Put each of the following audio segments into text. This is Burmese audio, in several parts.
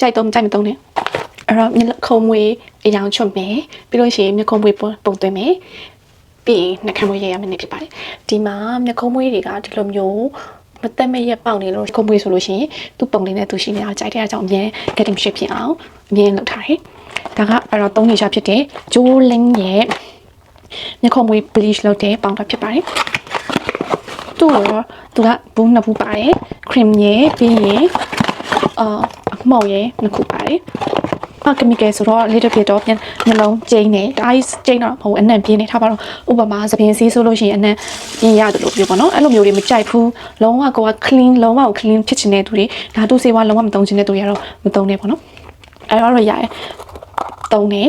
ကြိုက်တော့မကြိုက်မသုံးနဲ့အဲ့တော့မျက်ခုံးမွေးအယောင်ချွတ်မယ်ပြီးလို့ရှိရင်မျက်ခုံးမွေးပုံပုံသွင်းမယ်ပြီးရင်နှာခမ်းမွေးရရမယ်နေဖြစ်ပါတယ်ဒီမှာမျက်ခုံးမွေးတွေကဒီလိုမျိုးမသက်မရက်ပေါက်နေလို့ခုံးမွေးဆိုလို့ရှိရင်သူ့ပုံလေးနဲ့သူရှိနေတာကြိုက်တဲ့အကြောင်းအမြဲ getting shape ဖြစ်အောင်အမြဲလုပ်ထားတယ်ဒါကအဲ့တော့သုံးနေချဖြစ်တဲ့ဂျိုးလင်းရဲ့မျက်ခုံးမွေး bleach လုပ်တဲ့ပေါင်တာဖြစ်ပါတယ်သူ့တော့သူကဘူးနှစ်ဘူးပါတယ်ခရင်ရဲ့ပြီးရင်အာအ မောက်ရဲ့နှစ်ခုပါတယ်အကမီကယ်ဆိုတော့ little bit တော့ပြန်နှလုံးကျိန်းနေဒါကြီးကျိန်းတော့မဟုတ်ဘူးအနံ့ပြင်းနေထားပါတော့ဥပမာသပင်စီးဆိုလို့ရှိရင်အနံ့ပြင်းရတယ်လို့ပြောပါတော့အဲ့လိုမျိုးတွေမကြိုက်ဘူးလုံးဝကိုက clean လုံးဝကို clean ဖြစ်ချင်တဲ့သူတွေဒါသူစေဝါလုံးဝမသုံးချင်တဲ့သူတွေကတော့မသုံးနဲ့ပေါ့နော်အဲ့တော့ရရသုံးနေ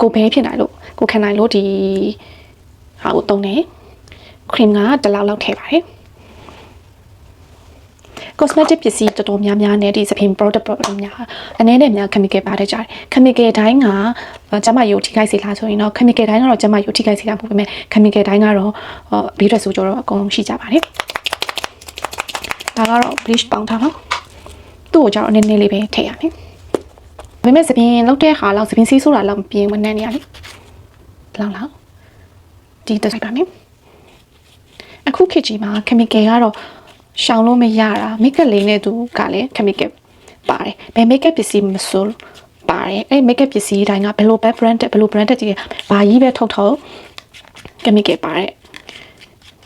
ကိုဘဲဖြစ်နိုင်လို့ကိုခံနိုင်လို့ဒီဟာကိုသုံးနေ cream ကတစ်လောက်လောက်ထည့်ပါတယ် cosmetic ပစ္စည်းတော်တော်များများနဲ့ဒီစပင် product product များအနေနဲ့များ chemical ပါတယ်ကြတယ် chemical တိုင်းကကျမယုတ်ထိခိုက်စေလားဆိုရင်တော့ chemical တိုင်းကတော့ကျမယုတ်ထိခိုက်စေတာမဟုတ်ပေမဲ့ chemical တိုင်းကတော့ဘေးထွက်ဆိုကြတော့အကုန်လုံးရှိကြပါတယ်ဒါကတော့ bleach ပေါင်းထားပါသူ့ကိုကျတော့နည်းနည်းလေးပဲထည့်ရမယ်ဒါပေမဲ့စပင်လောက်တဲ့ဟာလောက်စပင်စီးဆိုတာလောက်မပြင်းဝင်နေနေရလေလောက်လောက်ဒီတက်ဆိုင်ပါမယ်အခုခေတ်ကြီးမှာ chemical ကတော့ ရှောင်လို့မရတာ makeup လေးနဲ့သူကလည်း chemical ပါတယ်ဘယ် makeup ပစ္စည်းမဆိုပါတယ်အဲ့ makeup ပစ္စည်းတိုင်းကဘယ်လိုပဲ brand ဘယ်လို brand ကြီးဘာကြီးပဲထုတ်ထုတ် chemical ပါတယ်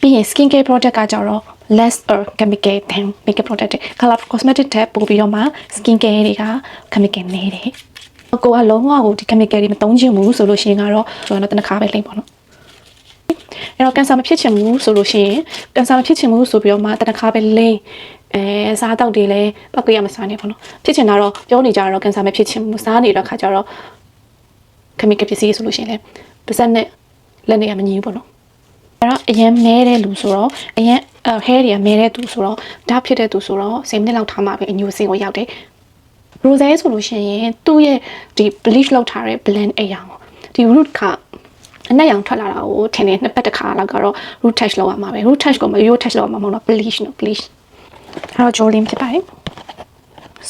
ပြီးရင် skin care product ကကြတော့ less or chemical than makeup product တွေ color cosmetic တဲ့ပို့ပြီးတော့မှ skin care တွေက chemical နေတယ်ကိုကလုံးဝကိုဒီ chemical တွေမသုံးချင်ဘူးဆိုလို့ရှိရင်ကတော့ကျွန်တော်တို့တနခါပဲလိမ့်ပါတော့ အဲ့တော့ကန်ဆာမဖြစ်ချင်ဘူးဆိုလို့ရှိရင်ကန်ဆာမဖြစ်ချင်ဘူးဆိုပြီးတော့မှတနခါပဲလိမ့်အဲစားတောက်တွေလည်းပောက်ကရမစားနေပေါ့နော်ဖြစ်ချင်တာတော့ပြောနေကြတော့ကန်ဆာမဖြစ်ချင်ဘူးစားနေတော့ခါကြတော့ခမီကပစ္စည်းဆိုလို့ရှိရင်လည်းပါစက်နဲ့လက်နေရမညီဘူးပေါ့နော်အဲ့တော့အရင်မဲတဲ့လူဆိုတော့အရင်အဲ hair တွေကမဲတဲ့သူဆိုတော့ဒါဖြစ်တဲ့သူဆိုတော့10မိနစ်လောက်ထားမှပဲအညိုစင်ကိုရောက်တယ် rose ဆိုလို့ရှိရင်သူ့ရဲ့ဒီ bleach လောက်ထားတဲ့ blend အရာပေါ့ဒီ root က အနက်ရောင်ထွက်လာတာကိုထင်တယ်နှစ်ပတ်တစ်ခါလောက်ကတော့ root touch လောက်ရမှာပဲ root touch ကိုမရိုး touch လောက်ရမှာမဟုတ်တော့ bleach နော် bleach အဲ့တော့ Jolene ဖြစ်ပါတယ်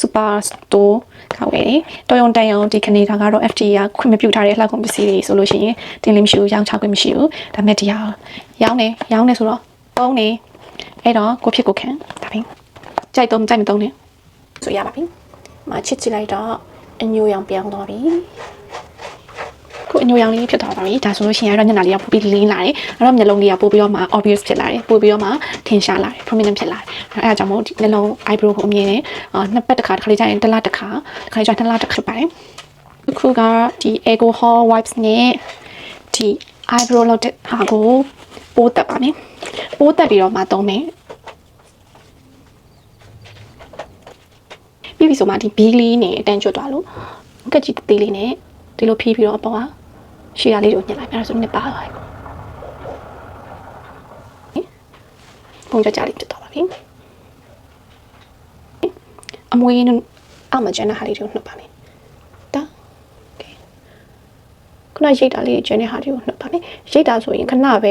super store ကောက်ဝယ်တော်ရုံတန်ရုံဒီခနေတာကတော့ FTA ကခွင့်မပြုထားတဲ့လှကုန်ပစ္စည်းတွေဆိုလို့ရှိရင်တင်လို့မရှိဘူးရောင်းချခွင့်မရှိဘူးဒါပေမဲ့ဒီဟာရောင်းနေရောင်းနေဆိုတော့သုံးနေအဲ့တော့ကိုဖြစ်ကိုခံဒါပဲကြိုက်တော့မကြိုက်မသုံးနဲ့ဆိုရပါပြီမချစ်ချစ်လိုက်တော့အညိုရောင်ပြောင်းသွားပြီခု အညိုရောင်လေးဖြစ်သွားပါပြီဒါဆိုလို့ရှိရင်အဲ့တော့ညနာလေးကပိုပြီးလင်းလာတယ်အဲ့တော့မျက်လုံးလေးကပိုပြီးတော့မှ obvious ဖြစ်လာတယ်ပိုပြီးတော့မှထင်ရှားလာတယ် prominent ဖြစ်လာတယ်အဲ့ဒါကြောင့်မို့ဒီမျက်လုံး eyebrow ကိုအမြင်နဲ့အာနှစ်ပတ်တစ်ခါတစ်ခါလေးကျရင်တစ်လတစ်ခါတစ်ခါလေးကျရင်နှစ်လတစ်ခါပါတယ်အခုကဒီ alcohol wipes နဲ့ဒီ eyebrow လောက်တဲ့ဟာကိုပိုးတက်ပါမယ်ပိုးတက်ပြီးတော့မှသုံးမယ်ပြီးပြီဆိုမှဒီ big လေးနဲ့အတန်းကျွတ်သွားလို့ကက်ကြီးသေးလေးနဲ့ဒီလိုဖြီးပြီးတော့အပေါ်က ရှေ့ရလေးကိုညှစ်လိုက်ပြန်ဆိုနှစ်ပါသွားပြီပုံကြကြလေးဖြစ်သွားပါပြီအမွေးအမကျန်တဲ့ဟာလေးတွေကိုနှုတ်ပါမယ်တာခုနရိတ်တာလေးကျန်တဲ့ဟာလေးကိုနှုတ်ပါမယ်ရိတ်တာဆိုရင်ခဏပဲ